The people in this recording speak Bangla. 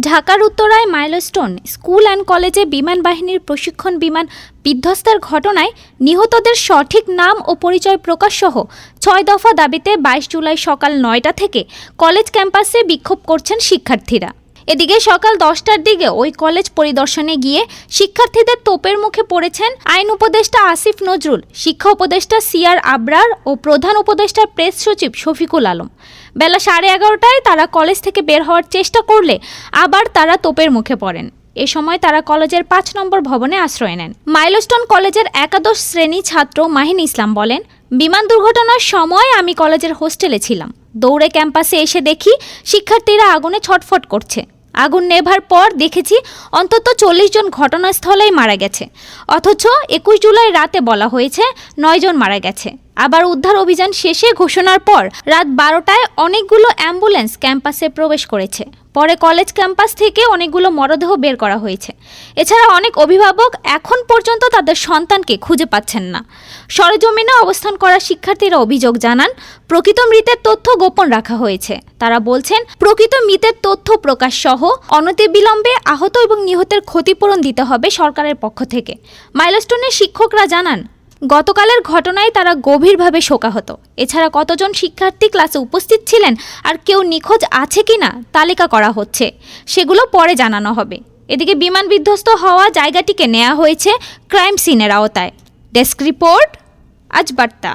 ঢাকার উত্তরায় মাইলস্টোন স্কুল অ্যান্ড কলেজে বিমান বাহিনীর প্রশিক্ষণ বিমান বিধ্বস্তের ঘটনায় নিহতদের সঠিক নাম ও পরিচয় প্রকাশসহ ছয় দফা দাবিতে বাইশ জুলাই সকাল নয়টা থেকে কলেজ ক্যাম্পাসে বিক্ষোভ করছেন শিক্ষার্থীরা। এদিকে সকাল দশটার দিকে ওই কলেজ পরিদর্শনে গিয়ে শিক্ষার্থীদের তোপের মুখে পড়েছেন আইন উপদেষ্টা আসিফ নজরুল, শিক্ষা উপদেষ্টা সিআর আবরার ও প্রধান উপদেষ্টার প্রেস সচিব শফিকুল আলম। বেলা সাড়ে এগারোটায় তারা কলেজ থেকে বের হওয়ার চেষ্টা করলে আবার তারা তোপের মুখে পড়েন। এ সময় তারা কলেজের পাঁচ নম্বর ভবনে আশ্রয় নেন। মাইলস্টোন কলেজের একাদশ শ্রেণি ছাত্র মাহিন ইসলাম বলেন, বিমান দুর্ঘটনার সময় আমি কলেজের হোস্টেলে ছিলাম। দৌড়ে ক্যাম্পাসে এসে দেখি শিক্ষার্থীরা আগুনে ছটফট করছে। আগুন নেভার পর দেখেছি অন্তত চল্লিশ জন ঘটনাস্থলেই মারা গেছে। অথচ একুশ জুলাই রাতে বলা হয়েছে নয়জন মারা গেছে। আবার উদ্ধার অভিযান শেষে ঘোষণার পর রাত বারোটায় অনেকগুলো অ্যাম্বুলেন্স ক্যাম্পাসে প্রবেশ করেছে। পরে কলেজ ক্যাম্পাস থেকে অনেকগুলো মরদেহ বের করা হয়েছে। এছাড়া অনেক অভিভাবক এখন পর্যন্ত তাদের সন্তানকে খুঁজে পাচ্ছেন না। সরেজমিনে অবস্থান করা শিক্ষার্থীরা অভিযোগ জানান, প্রকৃত মৃতের তথ্য গোপন রাখা হয়েছে। তারা বলছেন, প্রকৃত মৃতের তথ্য প্রকাশ সহ অনতিবিলম্বে আহত এবং নিহতের ক্ষতিপূরণ দিতে হবে সরকারের পক্ষ থেকে। মাইলস্টোনের শিক্ষকরা জানান গতকালের ঘটনায় তারা গভীরভাবে শোকাহত। এছাড়া কতজন শিক্ষার্থী ক্লাসে উপস্থিত ছিলেন আর কেউ নিখোঁজ আছে কি না তালিকা করা হচ্ছে, সেগুলো পরে জানানো হবে। এদিকে বিমান বিধ্বস্ত হওয়া জায়গাটিকে নেওয়া হয়েছে ক্রাইম সিনের আওতায়। ডেস্ক রিপোর্ট, আজ বার্তা।